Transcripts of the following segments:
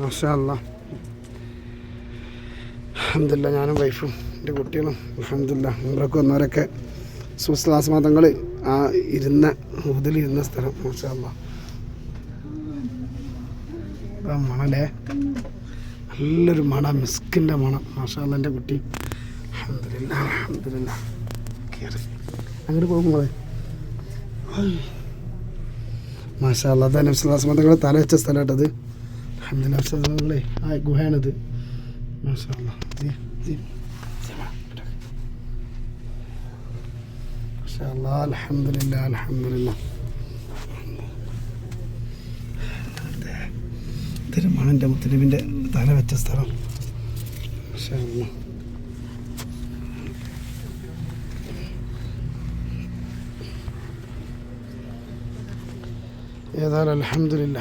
മാഷല്ല. അഹമ്മദില്ല ഞാനും വൈഫും എന്റെ കുട്ടികളും അഹമ്മദില്ല നമ്മളൊക്കെ വന്നവരൊക്കെ സുസ്ലാസ് സുസ്ലാസ്മാതങ്ങൾ ആ ഇരുന്ന മുതലിരുന്ന സ്ഥലം മാഷല്ല. മണല്ലേ മണലേ. നല്ലൊരു മണ മിസ്കിന്റെ മണം മാഷാല്ല എന്റെ കുട്ടി. അഹമ്മദില്ല അഹമ്മദില്ല കയറി അങ്ങോട്ട് പോകുമ്പോൾ മാഷാല്ല അതാ നബ്സുല്ലാസ്മതങ്ങൾ തല വെച്ച സ്ഥലമായിട്ടത് അഹമ്മദില്ലേ ആ ഗുഹയാണിത്. അലഹമില്ല അലഹമില്ല തിരുമണന്റെ മുത്തലിമിന്റെ തല വെച്ച സ്ഥലം. മാഷാല്ലാ ഏതായാലും അലഹമില്ല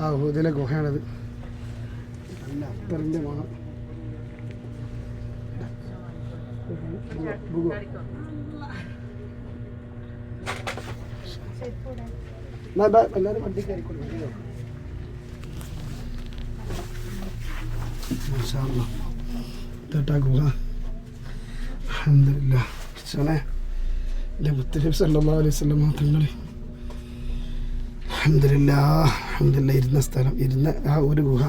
ആ ഇതിലെ ഗുഹയാണിത്. നല്ല അത്തറിന്റെ മണം ഗുഹ. അൽഹംദുലില്ലാ പഠിച്ചോനെ മുത്തലിഫ് സല്ലാ അലൈഹി തങ്ങൾ അഹമ്മദില്ല അഹമ്മദില്ല ഇരുന്ന സ്ഥലം ഇരുന്ന ആ ഒരു ഗുഹ.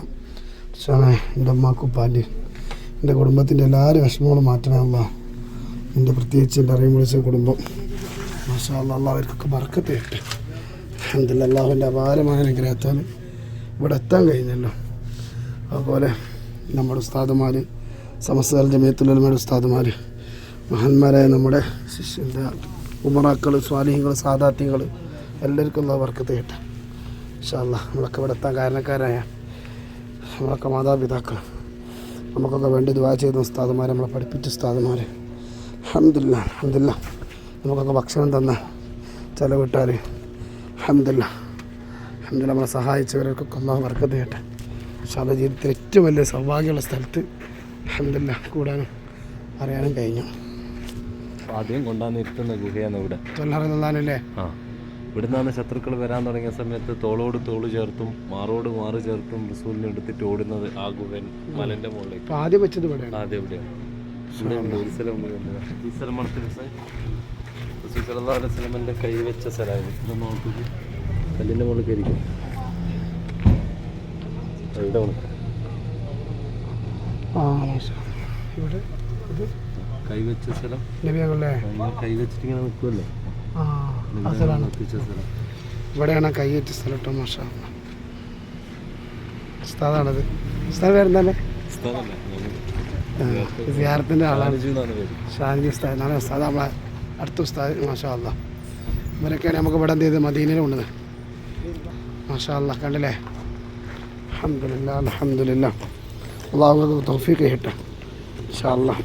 പക്ഷേ എന്റെ അമ്മാക്കുപ്പാൽ പാൽ എന്റെ കുടുംബത്തിന്റെ എല്ലാവരും വിഷമങ്ങളും മാറ്റണമല്ല എന്റെ പ്രത്യേകിച്ച് എന്റെ അറിയും വിളിച്ച കുടുംബം. മാഷാ അല്ലാ അവർക്കൊക്കെ മറക്കത്തെ ഇട്ട് അഹമ്മദില്ല അള്ളാഹുവിന്റെ അപാരമായ അനുഗ്രഹത്താൽ ഇവിടെ എത്താൻ കഴിഞ്ഞല്ലോ. അതുപോലെ നമ്മുടെ ഉസ്താദുമാർ സമസ്ത ജമയത്തുലമയുടെ ഉസ്താദുമാർ മഹാന്മാരായ നമ്മുടെ ശിഷ്യന്റെ ഉമറാക്കൾ സ്വാലിഹികൾ സാദാത്യങ്ങൾ എല്ലാവർക്കും ഉള്ള വർക്കത്ത് കേട്ടെ ഇൻഷാല്ല നമ്മളൊക്കെ ഇവിടെ എത്താൻ കാരണക്കാരായ നമ്മളൊക്കെ മാതാപിതാക്കൾ. നമുക്കൊക്കെ വേണ്ടി ദുവാ ചെയ്ത ഉസ്താദുമാർ നമ്മളെ പഠിപ്പിച്ച ഉസ്താദുമാർ അഹമ്മദില്ല അഹമ്മദില്ല നമുക്കൊക്കെ ഭക്ഷണം തന്ന ചിലവിട്ടാൽ അഹമ്മദില്ല അഹമ്മദില്ല നമ്മളെ സഹായിച്ചവരൊക്കെ ഒന്നാം വർക്കത്ത് കേട്ടെ ഇൻഷാല്ല ജീവിതത്തിൽ ഏറ്റവും വലിയ സൗഭാഗ്യമുള്ള സ്ഥലത്ത് അഹമ്മദില്ല കൂടാനും അറിയാനും കഴിഞ്ഞു. ആദ്യം കൊണ്ടാന്ന് ഇരുത്തുന്ന ഗുഹയാണ് ഇവിടെ. തൊല്ലറിയാനല്ലേ ആ. ഇവിടുന്നാണ് ശത്രുക്കൾ വരാൻ തുടങ്ങിയ സമയത്ത് തോളോട് തോൾ ചേർത്തും മാറോട് മാറ് ചേർത്തും റസൂലിനെ എടുത്തിട്ട് ഓടുന്നത് ആ ഗുഹൻ മലന്റെ മുകളിലേക്ക്. ആദ്യം വെച്ചത് ഇവിടെയാണ്. ആദ്യം. ഈ റസൂൽ അലൈഹി കൈ വെച്ച സ്ഥലമായിരുന്നു. ഇത് നോക്കി. കല്ലിന്റെ മുകളിൽ കയറിക്കും ഇവിടെ ഉണ്ട്. ഇവിടെ ഇത്? കൈ വെച്ച സ്ഥലം. കൈവച്ചിട്ട് ഇങ്ങനെ നിൽക്കുമല്ലോ ആ. ആ സ്ഥലമാണ്. ഇവിടെയാണ് കൈയേറ്റ സ്ഥലം കേട്ടോ മാഷാ ഉസ്താദാണത്. ഉസ്താദ് പേരെന്തല്ലേ വിഹാരത്തിന്റെ ആളാണ്. ഷാനിജി ഉസ്താദ്. നാളെ ഉസ്താദ് നമ്മളെ അടുത്ത ഉസ്താദ് മാഷാ അല്ല ഇവരൊക്കെയാണ് നമുക്ക് ഇവിടെ എന്ത് ചെയ്ത് മദീനയിൽ കൊണ്ടത് മാഷാ അല്ല കണ്ടില്ലേ? അലഹമില്ല അലഹമില്ല അള്ളാഹു തൗഫീഖ് കേട്ടോ ഇൻഷാ അല്ലാ